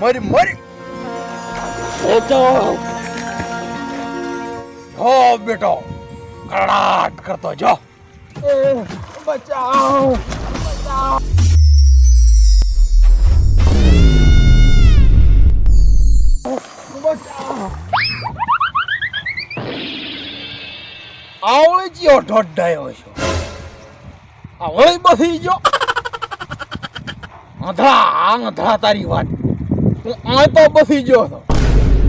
મરી મરી. બચાવો જો બેટો. કડાટ કરતો જો. બચાવ. બચાવો. આવળી જીઓ ઢોઢાયો છો. આવળી બસી જો. અંધળા અંધળા તારી વાત. હું આ તો બસી ગયો હતો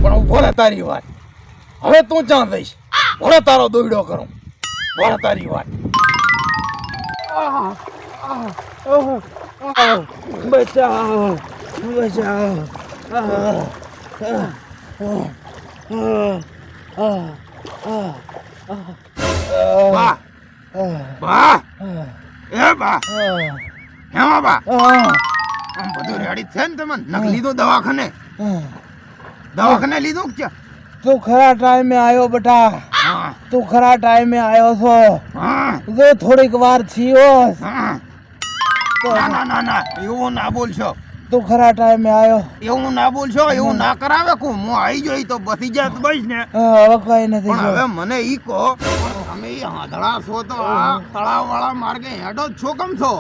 પણ હું ભલે તારી વાત. હવે તું ચાં દઈશ. ભલે તારો દોડ્યો કરું. ભલે તારી વાત. બચાવો બચાવો બા. બા. એ બા. હેમાં બા? આમ બધું રેડી છે ને તમે? નખ લીધો દવાખાને? દવાખાને લીધો કે તું ખરા ટાઈમે આવ્યો બેટા. તું ખરા ટાઈમે આવ્યો છો. જો થોડીક વાર છીયો ના ના ના ના. એવું ના બોલશો. તું ખરા ટાઈમે આવ્યો એવું ના બોલશો? એવું ના કરાવે કો? હું આવી જોઈ તો બસી જાત બસ ને. હવે કઈ નથી હવે મને ઈ કહો તમે ઈ હાંધળા છો તો આ તળાવ વાળા માર્ગે હેડો છો કેમ છો?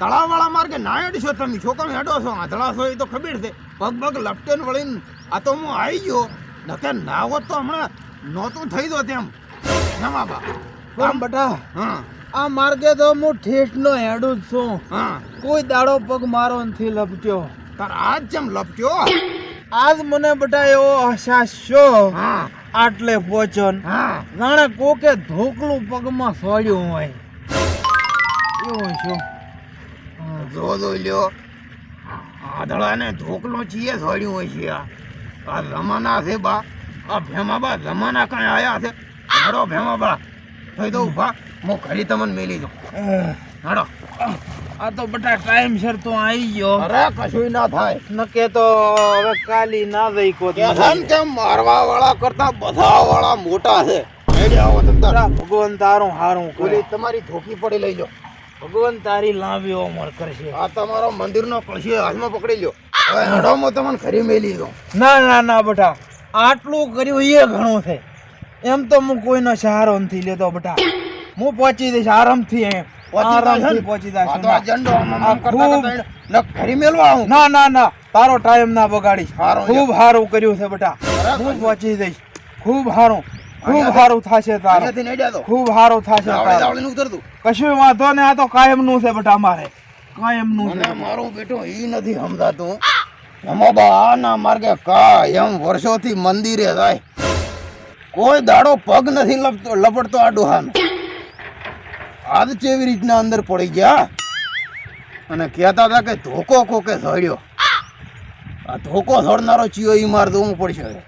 તળાવ વાળા માર્ગે ના હેડશો તમે છોકરો હેડો છો હાંધળા છો એ તો ખબર છે. પગ પગ લપટેન વળીને આ તો હું આવી ગયો. નકે ના હોત તો હમણાં નહોતું થઈ દો તેમ નમા બા આમ બટા હા. આ માર્ગે તો હું ઠેઠનો હેડો જ છું. હા. કોઈ દાડો પગ મારો નથી લપટ્યો. તાર આજ જેમ લપટ્યો? આજ મને બટા એવો અહેસાસ છો હા. આટલે પહોંચ્યો જાણે કોકે ધોકલું પગમાં સોડ્યું હોય. એવું શું. જો જોઈ લ્યો. આધળાને ઢોકલો છીએ સોડ્યું હોય છે આ. રમાના છે બા. આ ભેમા બા જમાના કાંઈ આયા છે? હાડો ભેમા બા થઈ દઉં ઊભા હું ઘડી તમને મેલી દઉં. હાડો આ તો બટા ટાઈમ સર તો આવી ગયો. અરે કશું ના થાય. નકે તો હવે કાલી ના દઈ કો કે છે ને મારવા વાળા કરતા બધા વાળા મોટા છે. ભગવાન તારું હારું તમારી ધોકી પડી લઈ લો ભગવાન તારી લાંબી ઉંમર કરશે. આ તમારો મંદિરનો કળશી હાથમાં પકડી લ્યો. હવે હડોમાં તમને ખરી મેલી દો ના ના ના બેટા. આટલું કર્યું એ ઘણું છે. એમ તો હું કોઈનો સહારો નથી લેતો બેટા. હું પહોંચી દઈશ આરામથી એમ આરામથી પહોંચી એને ન ના ના. તારો ટાઈમ ના બગાડીશ. ખૂબ સારું કર્યું છે બેટા. હું પહોંચી દઈશ ખૂબ સારું ખૂબ સારું થશે તારું. ખૂબ સારું થશે તારું. કશું વાંધો ને આ તો કાયમનું છે બટ મારે કાયમનું છે મારું બેટું ઈ નથી સમજાતું. એમાં બા માર્ગે કાયમ વર્ષોથી મંદિરે જાય. કોઈ દાડો પગ નથી લપતો લપડતો આ ડોહાનો. આજ કેવી રીતના અંદર પડી ગયા? અને કહેતા હતા કે ધોકો કોકે સળ્યો આ ધોકો સળનારો ચિયો ઈ માર દઉં પડશે.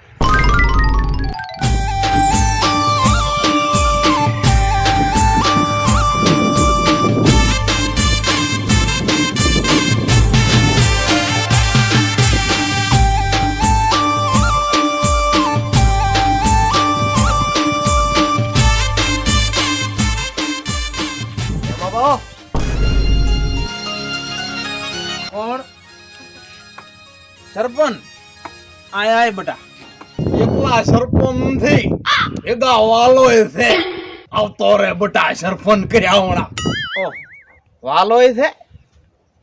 સરપંચ. આય આય બટા. એકલા સરપંચથી ભેગા વાલો છે. આવતો રે બટા સરપંચ કર્યા હમણાં ઓ વાલોય છે?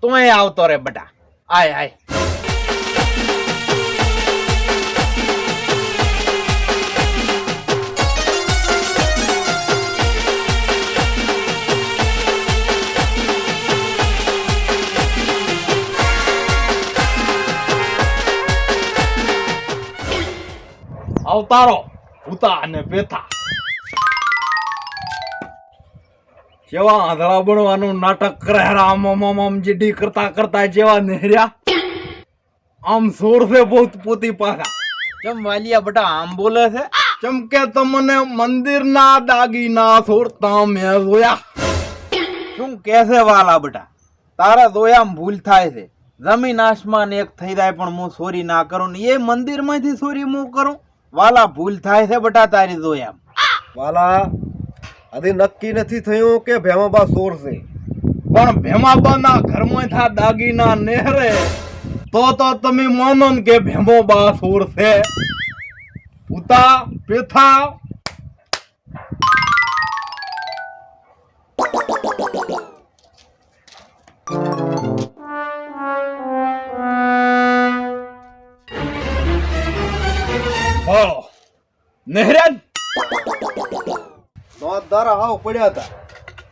તું આવતો રે બટા. આય આય. અવતારો ભૂતા અને પેથા જેવા આંધળા બનવાનું નાટક કરે આમ આમ આમ જીડી કરતા કરતા જેવા નેહર્યા આમ સોરસે બહુ પોતી પાછા. ચમ વાલિયા બટા આમ બોલે છે? ચમકે તમને મંદિરના દાગીના સોરતા મેં જોયા. શું કેસે વાલા બટા? તારા જોયા ભૂલ થાય છે. જમીન આસમાન એક થઈ જાય પણ હું સોરી ના કરું ને એ મંદિરમાંથી સોરી હું કરું? વાલા ભૂલ થાય છે બટા તારી એમ. વાલા હજી નક્કી નથી થયું કે ભેમાબા સોર છે પણ ભેમાબાના ઘરમાં થા દાગીના નેહરે તો તો તમે માનો કે ભેમોબા સુર છે ઉતા પેથા હો નેહરન? દારા હાવ પડ્યા હતા.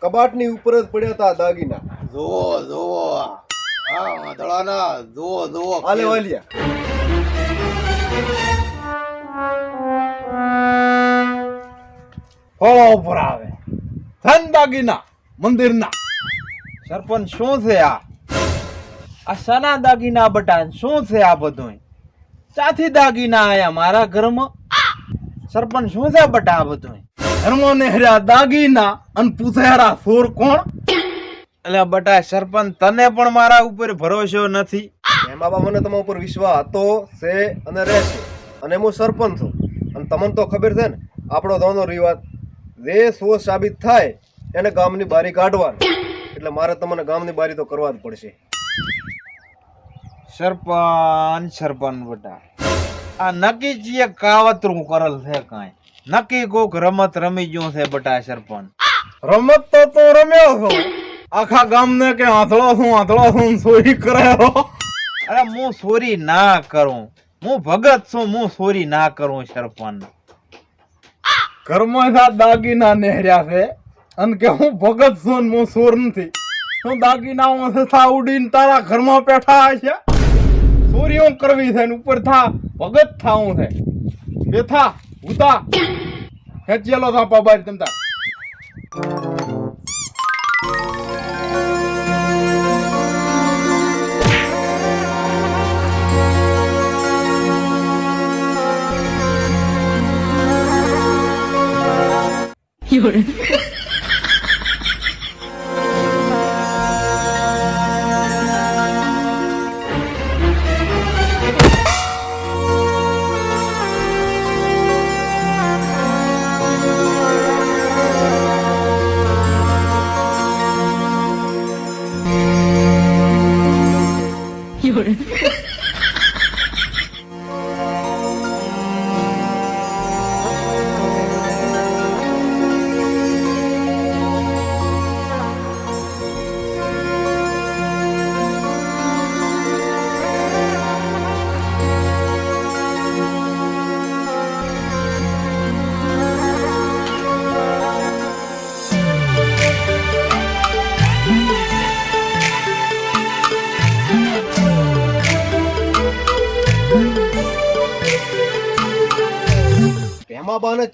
કબાટની ઉપર જ પડ્યા હતા દાગીના. જોવો જોવો આ વાંદળાના જોવો જોવો આલે વાલિયા. ફળો ઉપર આવે. ધન દાગીના મંદિરના. સરપંચ શું છે આ? આ સના દાગીના બટાન શું છે આ બધું ચાથી દાગીના આયા મારા ઘરમાં. સરપંચ શું છે બટા આ બધું ઘરમાં નેહર્યા દાગીના અને પૂછારા સોર કોણ? એટલે બટા સરપંચ તને પણ મારા ઉપર ભરોસો નથી. એમ બાબા મને તમારા ઉપર વિશ્વાસ હતો, છે અને રહેશે. અને હું સરપંચ છું. અને તમને તો ખબર છે ને, આપણો ધોનો રિવાજ, જે સો સાબિત થાય, એને ગામની બારી કાઢવાની. એટલે મારે તમને ગામની બારી તો કરવા જ પડશે. સરપંચ સરપંચ બટા આ નક્કી ચીએ કાવતરું કરલ છે કાંઈ. નક્કી કોક રમત રમી ગયું છે બટા સરપંચ. રમત તો તો રમ્યો છો. આખા ગામને કે આંધળો છું આંધળો છું ચોરી કરાયો અરે હું ચોરી ના કરું. હું ભગત છું હું ચોરી ના કરું સરપંચ. ઘરમાં દાગીના નેહર્યા છે અને કે હું ભગત છું હું ચોર નથી. હું દાગીના ઉડીને તારા ઘરમાં બેઠા છે ચોરીઓ કરવી છે ને ઉપર થા, ભગત થાવું છે. બેથા ઉતા ખેંચેલો થા પબારી તમતા ભેમાબાને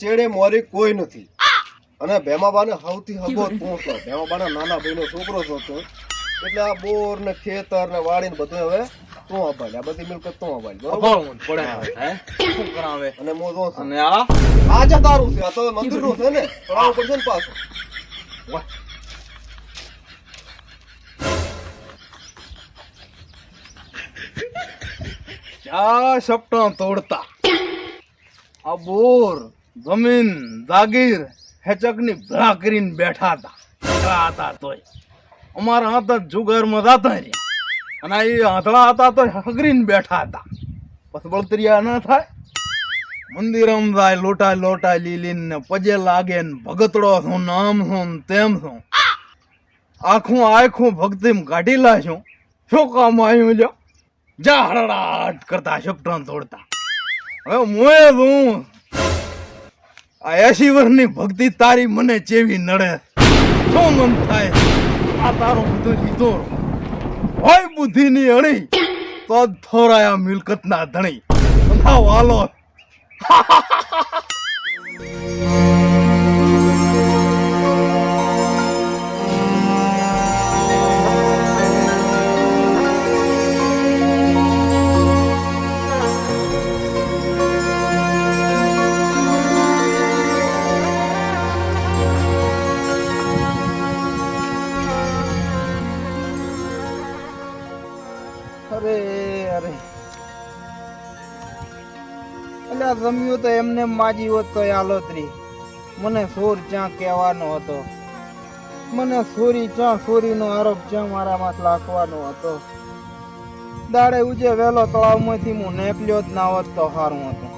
ચેડે મોરી કોઈ નથી. અને ભેમાબાને સૌથી હગો તું છો ભેમાબાના નાના ભાઈનો છોકરો છો તો એટલે આ બોર ને ખેતર ને વાડી ને બધું હવે તું અભાલ આ બધી મિલકત તું અભાલ બરોબર? પડે શું કરાવે? અને મો જો અને આ? આ જ તારું છે. આ તો મંદિરનું છે ને. ચડાવવું પડશે ને પાછું. ચા સપટા તોડતા. આ બોર. જમીન, જાગીર, હેચકની ભરા કરીને બેઠા હતા. બેઠા હતા તોય. અમારા હાથ જ જુગારમાં જાતા રહ્યા. અને એ આંધળા હતા તો હગરીને બેઠા હતા. પછી બળતરિયા ના થાય. મંદિરમ જાય લોટા લોટા લીલીન ને પજે લાગે ને ભગતડો છું, નામ છું તેમ છું. આખું આખું ભક્તિમ કાઢી લાશું શું કામ આવ્યું લ્યો? જા હળડાટ કરતા શપટાં તોડતા. હવે મોએ હું આ એસી વર્ષની ભક્તિ તારી મને ચેવી નડે. શું મન થાય? આ તારો બધો લીધો. હોય બુદ્ધિની અણી, તો થોરાયા મિલકતના ધણી. બધા એટલે જમ્યું તો એમને માજી હોત તો હાલોતરી મને સોર ક્યાં કહેવાનો હતો? મને સોરી ચાં સોરીનો આરોપ ચા મારામાં લાખવાનો હતો? દાડે ઉજે વહેલો તળાવમાંથી હું નેપલ્યો જ ના હોત તો સારું હતું.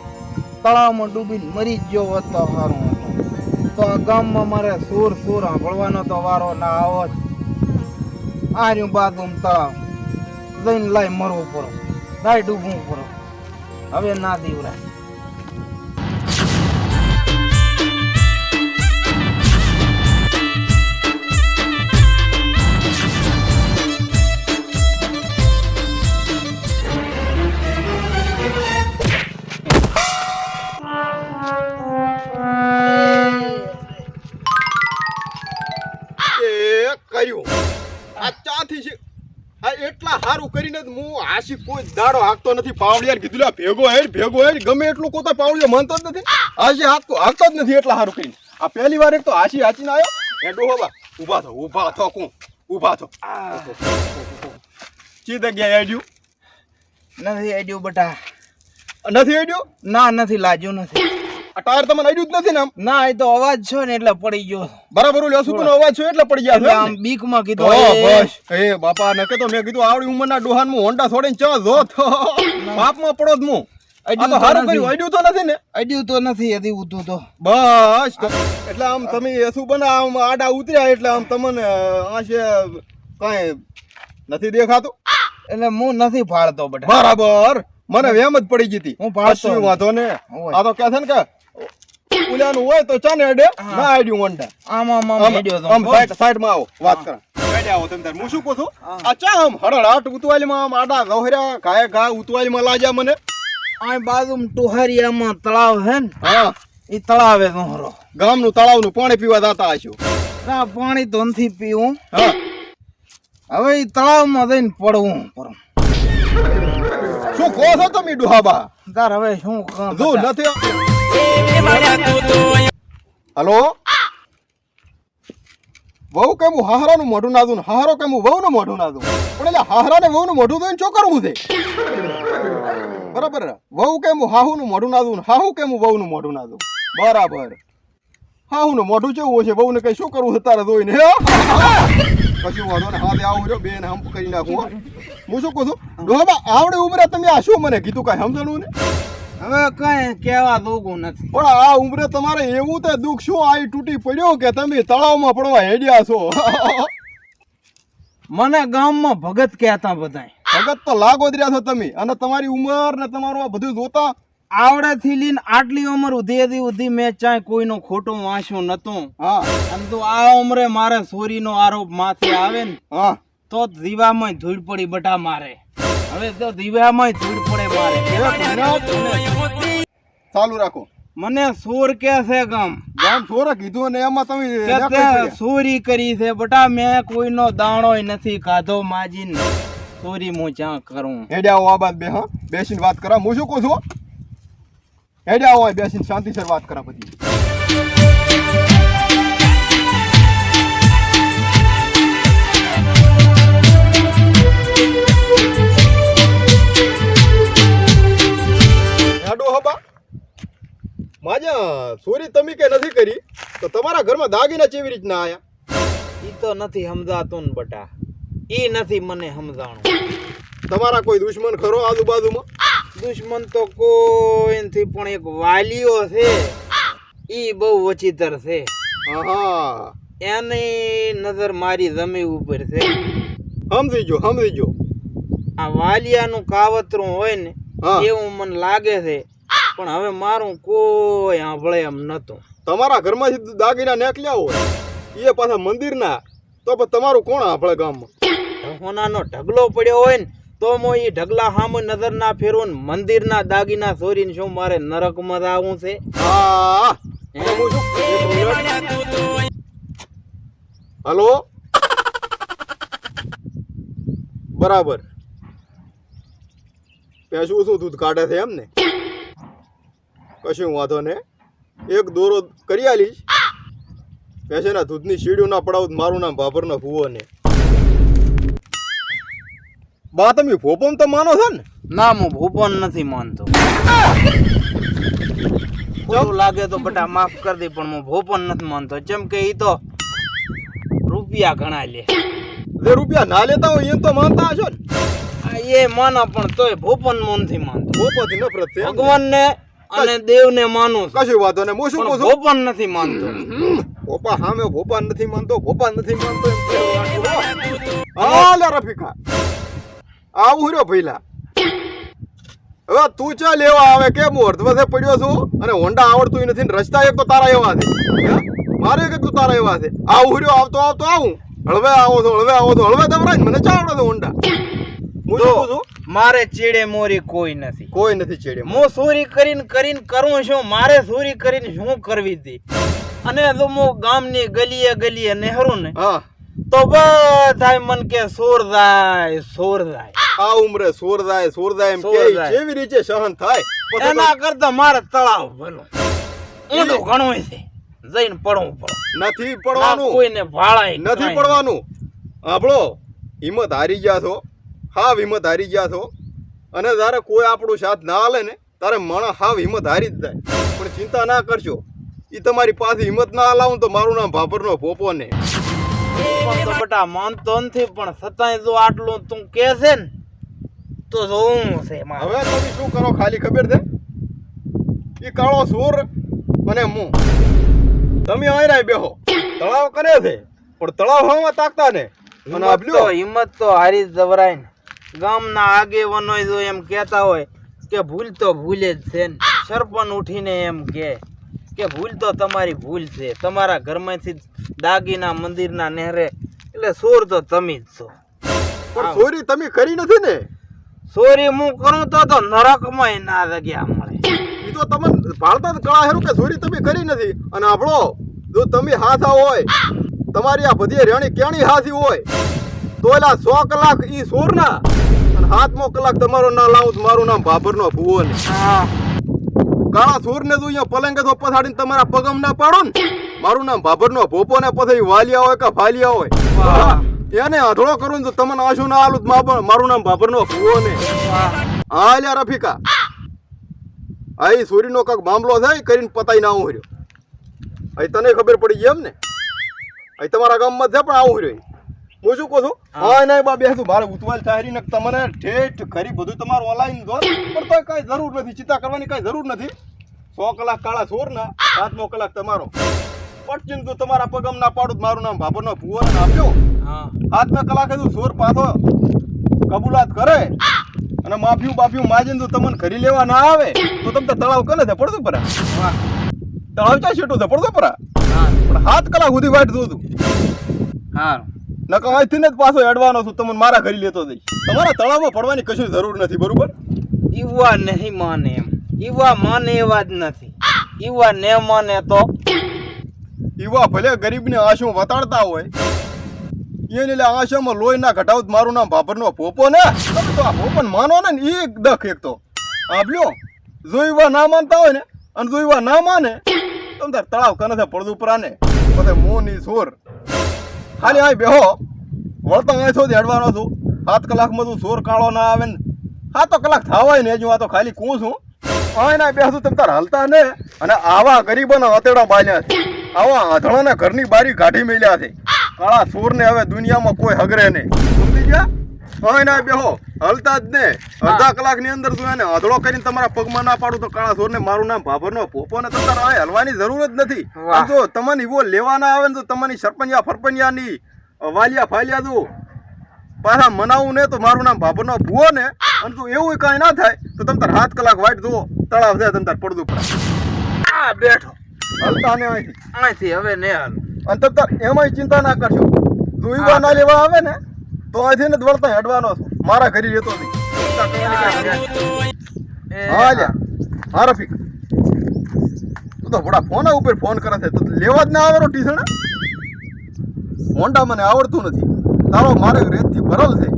તળાવમાં ડૂબીને મરી જ ગયો હોત તો સારું હતું. તો આ ગામમાં મારે સૂર, સુર સાંભળવાનો તો વારો ના આવત. આ રહ્યું બાથરૂમ તળાવ. જઈને લાઈ મરવું પડો. લાઈ ડૂબવું પડો. હવે ના દીવરાય. કર્યું. આ ચાથી છે. આ એટલા સારું કરીને હું હાસી કોઈ દાડો હાકતો નથી. પાવડિયાર કીધું લા ભેગો હેડ ભેગો હેડ ગમે એટલું કોઈ પાવડિયો માનતો જ નથી. હાસી હાંકતો હાકતો જ નથી એટલા સારું કરીને. આ પહેલી વાર એક તો હાસી હાચીને આવ્યો એ ડોહો ઊભા થો ઊભા થો કું. ઊભા થો. ચી જગ્યાએ હેડ્યું નથી આડ્યું બટા. નથી હેડ્યું ના નથી લાજ્યું નથી. આ ટાયર તમને અડ્યું જ નથી ને આમ? ના એ તો અવાજ છે ને એટલે પડી ગયો. બરાબર ઓલો સુકનો અવાજ છે એટલે પડી એટલે આમ બીકમાં કીધું એ- બસ. એ બાપા નકે તો મેં કીધું આવડી ઉંમરના ડોહાન હું હોન્ડા છોડીને ચા જો તો. પાપમાં પડો જ હું અડ્યું તો હારું કર્યું અડ્યું તો નથી ને? અડ્યું તો નથી હજી ઊતું તો. બસ એટલે આમ તમે શું બના આમ આડા ઉતર્યા એટલે આમ તમને આ છે કાંઈ નથી દેખાતું? એટલે હું નથી ફાળતો બટ બરાબર. મને વેમ જ પડી ગઈ હતી. હું પાડતો વાંધો ને. આ તો કહે છે ને કે ઉલ્યાનું હોય તો ચાને અડે. ના આડ્યું હોન્ડા આમ આમ આમ અડ્યો તો આમ સાઈડમાં આવો. વાત કરા. સાઈડે આવો તમે તાર. હું શું કહું છું? આ ચા આમ હળહળાટ ઉતવાલીમાં આમ આડા ગોહર્યા ઘાય ઘા ઉતવાલીમાં લાજ્યા મને. આ બાજુમાં ટુહારિયામાં તળાવ હે ને હા. એ તળાવે નોહરો ગામનું તળાવનું પાણી પીવા દાતા હશો. ના પાણી તો નથી પીવું. હા. હવે એ તળાવમાં જઈને પડવું પડું શું કહો છો તમે ડુહાબા? તાર હવે શું કામ જો નથી હલો? વહુ કેમ હું હાહરાનું મોઢું ને? હાહરો કેમ હું વહુનું મોઢું નાદું? પણ એટલે હાહરાને વહુનું મોઢું જોઈને શું કરવું છે? બરાબર? વહુ કેમ હું હાહુનું મોઢું ને હાહુ કેમ હું વહુનું મોઢું નાદું? બરાબર. હાહુનું મોઢું ચેવ છે? વહુ વહુને કઈ શું કરવું તારે જોઈને? કશું વાંધો ને હાથે આવું રહ્યો, બેન હમ કરી નાખું, હું. શું કહું છું? ડોહા આવડે ઉમરે તમે આ શું મને કીધું? કાંઈ સમજણું ને હવે કઈ કેવા દોગું નથી. પણ આ ઉંમરે તમારે એવું તે દુઃખ શું? આઈ તૂટી પડ્યો કે તમે તળાવમાં પડવા હેડ્યા છો? મને ગામમાં ભગત કહેતા બધાય. ભગત તો લાગો જ રહ્યા છો તમે. અને તમારી ઉંમર ને તમારું આ બધું જોતા? આવડેથી લઈને આટલી ઉંમર ઉધી હતી ઉધી મેં ચાય કોઈનો ખોટો વાંચ્યું નતો હા. અને તો આ ઉંમરે મારે સોરીનો આરોપ માથે આવે ને હા. તો જીવામાં ધૂળ પડી બટા મારે. હવે તો દીવામાં ધૂળ પડે મારે. ચાલુ રાખો. મને સોર કે છે ગામ. ગામ સોર કીધું ને એમાં તમે. ચોરી કરી છે બટા મેં કોઈનો દાણોય નથી ખાધો માજીને સોરી હું ચા કરું. હેડ્યા આવો આ બાદ બે હા. બેસીને વાત કરા. હું શું કહું છું? હેડ્યા આવો બેસીને બેસીને શાંતિસર વાત કરા પછી. હેડો હબા માજા ચોરી તમે કઈ નથી કરી. તો તમારા ઘરમાં દાગીના કેવી રીતના આયા? ઈ તો નથી સમજાતું ને બટા. ઈ નથી મને સમજાણું. તમારા કોઈ દુશ્મન ખરો આજુબાજુમાં? દુશ્મન તો કોઈ નથી પણ એક વાલીઓ છે. ઈ બહુ વચિતર છે. હા એની નજર મારી જમી ઉપર છે. સમજી જો સમજી જો આ વાલિયાનું કાવતરું હોય ને. એવું મને લાગે છે પણ હવે મારું કોઈ સાંભળે એમ નતું તમારા ઘરમાંથી દાગીના નેકલ્યા હોય એ પાછા મંદિરના તો પણ તમારું કોણ આપણે ગામમાં? હોનાનો ઢગલો પડ્યો હોય ને તો મો એ ઢગલા સામે નજર ના ફેરવું ને મંદિરના દાગીના ચોરીને શું મારે નરકમાં આવવું છે? હા. હલો? બરાબર. પેશું શું દૂધ કાઢે છે એમ ને કશું વાંધો ને. એક દોરો કરી આલીશ. પેશેના દૂધની શીડ્યું ના પડાવ મારું નામ ભાભરનો ભૂવો ને. બા તમે ભોપમ તો માનો છો ને? ના હું ભોપમ નથી માનતો. ખોટું લાગે તો બટા માફ કરી દે પણ હું ભોપન નથી માનતો. જેમ કે ઈ તો રૂપિયા ઘણા લે. જે રૂપિયા ના લેતા હોય એ તો માનતા હશો ને. એ માના પણ તોય ભોપન મનથી માન. ભોપાથી નફરત છે? ભગવાનને અને દેવને માનું કશું વાતો ને હું શું કહું ભોપન નથી માનતો. ભોપા હામે. ભોપા નથી માનતો ભોપા નથી માનતો એમ કહેવાનું. હા લે રફીકા. આવું રહ્યો ભઈલા. હવે તું ચા લેવા આવે? કેમ હું અર્ધવસે પડ્યો છું? અને હોન્ડા આવડતું નથી ને રસ્તા એક તો તારા એવા છે. મારે એક તો તારા એવા છે. આવું રહ્યો આવતો આવતો આવું. હળવે આવો છો હળવે આવો છો હળવે દવરાય મને ચા આવડે તો હોન્ડા. છું મારે ચેડે મોરી કોઈ નથી. કોઈ નથી ચેડે હું ચોરી કરીને કરીને કરું છું મારે ચોરી કરીને શું કરવી હતી અને તો હું ગામની ગલીએ ગલીએ નહેરું ને તો બધા મન કે સોર જાય સોર જાય આ ઉમરે સોર જાય સોર જાય એમ કે જેવી રીતે સહન થાય એના કરતા મારે તળાવ ભલો. ઊંડું ઘણું છે. જઈને પડવું પડે. નથી પડવાનું. કોઈને ભાળાય નથી પડવાનું. આપણો હિંમત હારી ગયા છો. હાવ હિંમત હારી ગયા છો. અને જ્યારે કોઈ આપણું સાથ ના હાલે ને તારે માણસ હાવ હિંમત હારી જ જાય. પણ ચિંતા ના કરશો. એ તમારી પાસે હિંમત ના હલાવું તો મારું નામ ભાભરનો ભોપો ને. બટા માનતો નથી પણ છતાંય જો આટલું તું કે છે ને તો જોવું છે હવે તમે શું કરો ખાલી ખબર છે? એ કાળો સૂર અને હું તમે આયરા બેહો. તળાવ કરે છે પણ તળાવ હવામાં તાકતા ને. હિંમત તો હિંમત તો હારી જ જવરાય ને. ગામના આગેવાનો જો એમ કહેતા હોય કે ભૂલ તો ભૂલે જ છે ને. સરપંચ ઉઠીને એમ કહે કે ભૂલ તો તમારી ભૂલ છે. તમારા ઘરમાંથી દાગીના મંદિરના નહેરે એટલે સોર તો તમે જ છો. પણ ચોરી તમે કરી નથી ને? સોરી હું કરું તો તો નરકમાં ના જગ્યા મળે. એ તો તમે ભાળતા જ કળા હેરું કે ચોરી તમે કરી નથી. અને આપણો જો તમે હાથા હોય તમારી આ બધી રેણી કેણી હાથી હોય તો એલા સો કલાક ઈ સોરના હાથમો કલાક તમારો ના લાવું તો મારું નામ ભાભરનો ભૂવો ને. હા. કાળા સૂર ને તું અહીંયા પલંગે તો પછાડીને તમારા પગમ ના પાડો ને. મારું નામ ભાભરનો ભોપો ને પછી વાલિયા હોય કે ફાલિયા હોય. એને અધળો કરું તો તમને આશુ ના આલું મારું નામ ભાભરનો ભૂવો ને. હા લ્યા રફીકા. અહીં સોરીનો કાંક મામલો થાય કરીને પતાઈ ના આવું રહ્યો અહીં તને ખબર પડી ગઈ એમ ને? અહીં તમારા ગામમાં છે પણ આવું રહ્યો હું શું કહું છું? હા. નહીં બા બેસું. મારે ઉતવાલ ચાહરી ને તમને ઠેઠ ખરી બધું તમારું ઓનલાઈન દો પણ તો કાંઈ જરૂર નથી. ચિંતા કરવાની કાંઈ જરૂર નથી. સો કલાક કાળા સોર ના સાતમો કલાક તમારો. પટચીન તું તમારા પગમ ના પાડું મારું નામ ભાભરનો ભુવન આપ્યો સાતમા કલાકે તું સોર પાછો કબૂલાત કરે. અને માફિયું બાફિયું માજીને તું તમને ખરી લેવા ના આવે તો તમને તળાવ કને છે પડતું પરા તળાવ ચા શેટું છે પડતો પરા? હા. પણ હાથ કલાક સુધી વાટ જોતું સારું નકર અહીંથી જ પાછો અડવાનો છું. તમને મારા ઘરે લેતો જઈશ. તમારા તળાવમાં પડવાની કશું જરૂર નથી બરોબર? ઈવા નહીં માને એમ. ઈવા માને એવા જ નથી. ઈવા ને માને તો. ઈવા ભલે ગરીબને આંસુ વતાડતા હોય. એને લે આશામાં લોહી ના ઘટાવ મારું નામ ભાભરનો પોપો ને? તો આ ભોપન માનો ને એ એક દખ એક તો. આભલ્યો જો એવા ના માનતા હોય ને અને જો એવા ના માને તમ તાર તળાવ કને પડદું પરા ને પછી મોની સોર ખાલી અહીં બેહો. વળતો અહીં સુધી હેડવાનો છું. સાત કલાકમાં તું સોર કાળો ના આવે ને. હા તો કલાક થાવાય ને હજુ, આ તો ખાલી કું છું. અહીં ના બેસું તમે તાર હલતા ને. અને આવા ગરીબોના હતેડા બાલ્યા છે. આવા આંધળાના ઘરની બારી કાઢી મેલ્યા છે. કાળા સોરને હવે દુનિયામાં કોઈ હગરે નહીં. સમજી ગયા? અહીં ના બેહો. હલતા જ ને. અડધા કલાકની અંદર તું એને આંધળો કરીને તમારા પગમાં ના પાડું તો કાળા સોરને મારું નામ ભાભરનો પોપો ને તમારે અહીં હલવાની જરૂર જ નથી. જો તમને એવો લેવાના આવે ને તો તમારી સરપંચિયા ફરપંચિયાની વાલિયા ફાલિયા તું પાછા મનાવું ને તો મારું નામ ભાભરનો ભૂવો ને અને જો એવું કાંઈ ના થાય તો તમે તાર સાત કલાક જુઓ તળાવ છે તમે તાર પડદું પડે આ બેઠો. હલતા ને અહીંથી. અહીંથી હવે ને હાલ. અને તમે એમાંય ચિંતા ના કરશો. જો એવા ના લેવા આવે ને તો અહીંથી ને દોડતા હેડવાનો મારા ઘરે રહેતો નથી. હા લ્યા. હા રફીક. તું તો ભોળા ફોન ઉપર ફોન કરે છે. તો લેવા જ ના આવે ટીસણ હોન્ડા મને આવડતું નથી. તારો મારે રેતથી ભરલ છે.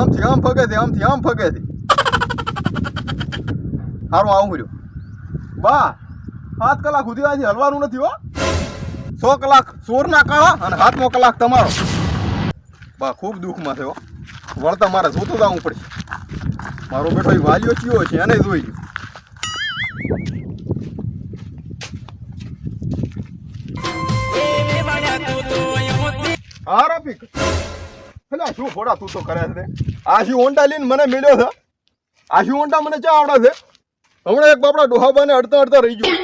આમથી આમ ફગે છે આમથી આમ ફગે છે. સારું આવું રહ્યો બા સાત કલાક સુધી આજે હલવાનું નથી હો. સો કલાક ચોરના કાળા અને સાતમો કલાક તમારો. બા, ખૂબ દુઃખમાં થયો વળતા મારે જોતું જવું પડશે. મારો બેટો એ વાલીઓ ચિયો છે, એને જોઈ લ્યો. હા રફીક એટલે શું ફોડા તું તો છે આશી હોન્ડા લઈને મને મળ્યો છે. આશી હોન્ડા મને ચા આવડે છે? હમણાં એક બાપડા ડોહાબાને અડતા અડતા રહી ગયું.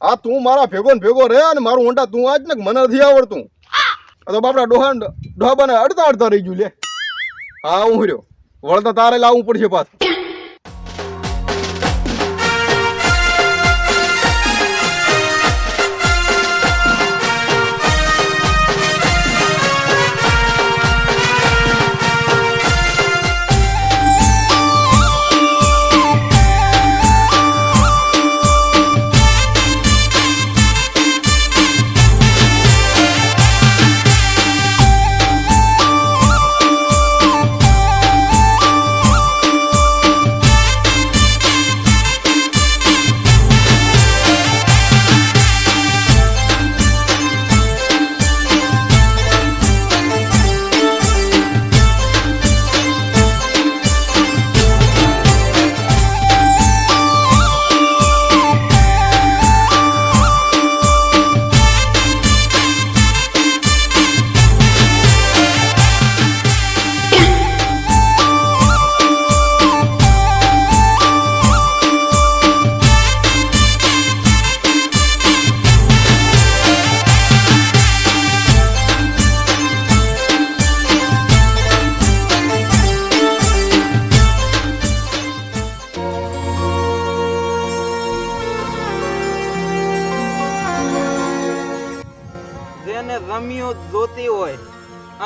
આ તું મારા ભેગો ભેગો રહે અને મારું ઓંડા તું આજ ને મને નથી આવડતું. આ તો બાપડા ડોહા ડોહાબાને અડતા અડતા રહી ગયું લે. હા, હું રહ્યો. વળતા તારે લાવવું પડશે પાછું.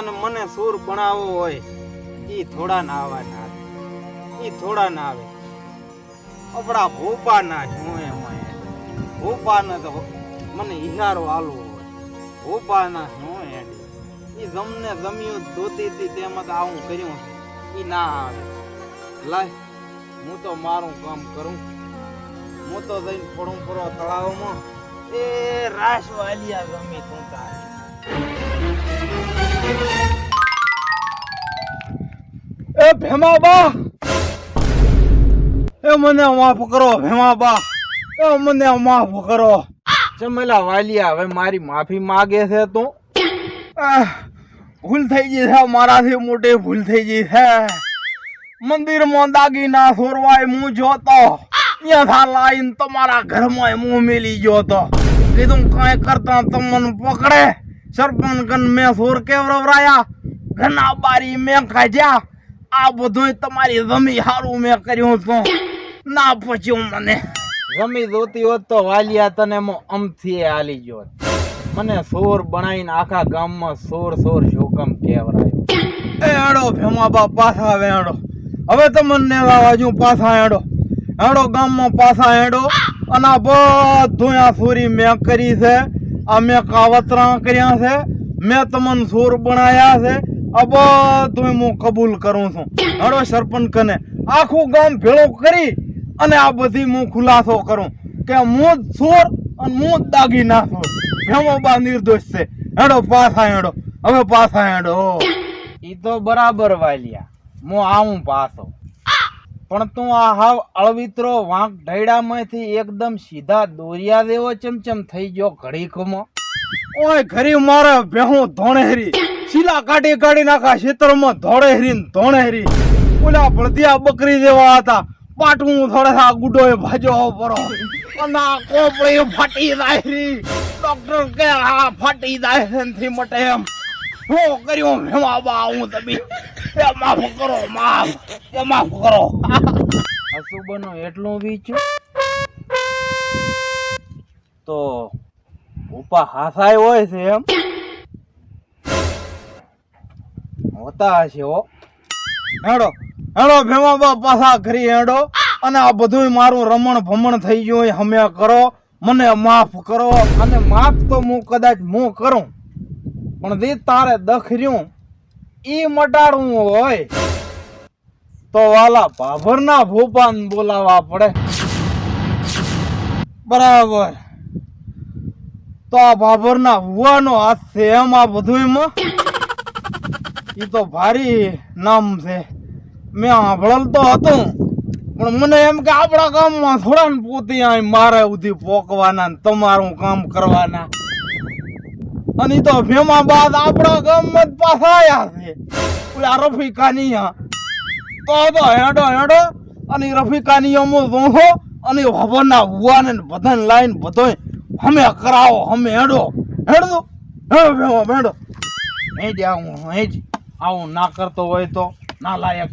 અને મને સૂર બનાવવો હોય એ થોડા ના આવવાના એ થોડા ના આવે આપણા ભૂપા ના શું એમ ભૂપા ને તો મને ઈહારો હાલવો હોય. ભૂપા ના શું એ જમને જમ્યું ધોતી હતી તેમાં તો આવું કર્યું. એ ના આવે. લાય, હું તો મારું કામ કરું. હું તો જઈને પડું પડો તળાવમાં. એ રાસ વાલિયા ગમી તું તારે. ભેમા બા એ મને માફ કરો ભેમા બા એ મને માફ કરો. ચમેલા વાલિયા હવે મારી માફી માગે છે તું. ભૂલ થઈ ગઈ છે મારાથી મોટી ભૂલ થઈ ગઈ છે. મંદિરમાં દાગીના સોરવાય હું જોતો. ત્યાં લાઈન તમારા ઘરમાં હું મેલી જોતો. કીધું કાંઈ કરતા તમને પકડે. સરપંચ મેં સોર કેવરવરાયા. ઘના બારી મેં ખાજ્યા આ બધું તમારી જમી હારું મેં કર્યું તો. ના પચ્યું મને જમી જોતી હોત તો વાલિયા તને મો અમથી હાલી ગયો મને સોર બનાવીને આખા ગામમાં સોર સોર જોકમ કેવરાયો એ ભેમા બા પાછા આવે હવે હવે તમને વાવાજુ પાછા હેડો. હેડો ગામમાં પાછા હેડો. અને આ બધું આ સોરી મેં કરી છે. આ મેં કાવતરા કર્યા છે. મેં તમને સોર બનાયા છે. આ બધું હું કબૂલ કરું છું. હેડો સરપંચ કને આખું ગામ ભેળું કરી અને આ બધી હું ખુલાસો કરું કે હું જ સોર અને હું જ દાગી નાખું ભેમોબા નિર્દોષ છે. હેડો પાછા હેડો. હવે પાછા હેડો. ઈ તો બરાબર વાલિયા. હું આવું પાછો. પણ તું આ હાવ અળવિત્રો વાંક ઢૈડામાંથી એકદમ સીધા દોરિયા દેવો ચમચમ થઈ ગયો ઘડીકમાં. ઓય ઘરી મારે ભેહું ધોણેરી. શીલા કાઢી કાઢી નાખા ખેતરમાં ધોળેરી ધોણે ધોણેરી ઓલા ભળદિયા બકરી જેવા હતા. પાટું થોડે સા ગુડો ભાજો પરો આ કોપડી ફાટી જાય રી. ડોક્ટર કે આ ફાટી જાય નથી મટે એમ. હું કર્યું હેમા બા હું તબી એ માફ કરો, માફ, એ માફ કરો. અશુબનો એટલું વીચ્યું તો ઉપા હાસાય હોય છે એમ? હોતા હેડો હેડો, ભેમા બા પાછા ઘરી હેડો. અને આ બધું મારું રમણ ભમણ થઈ ગયું એ હમે કરો, મને માફ કરો. અને માફ તો હું કદાચ હું કરું. પણ જે તારે દખર્યું એ મટાડવું હોય, તો વાલા ભાભરના ભોપાન બોલાવવા પડે. બરાબર. તો આ ભાભરના ભુવાનો હાથ છે એમ આ બધુંયમાં? ઈ તો ભારી નામ છે. મેં સાંભળેલ તો હતું, પણ મને એમ કે આપણા ગામમાં થોડા ને પોતે અહીં મારે ઉધી પોકવાના ને તમારું કામ કરવાના. અને તો ભેમા બાદ આપણા ગામમાં જ પાછા આવ્યા છે. ઓલા રફીકાની તો તો હેડો હેડો, અને રફીકાની અમો જોહો અને ભવનના હુવાને બધાને લાઈન બધોય હમે કરાવો, હમે હેડો. હેડો હેડો ભેમા, હેડો. હેડ્યા હું હેડ આવું ના કરતો હોય તો ના લાયક.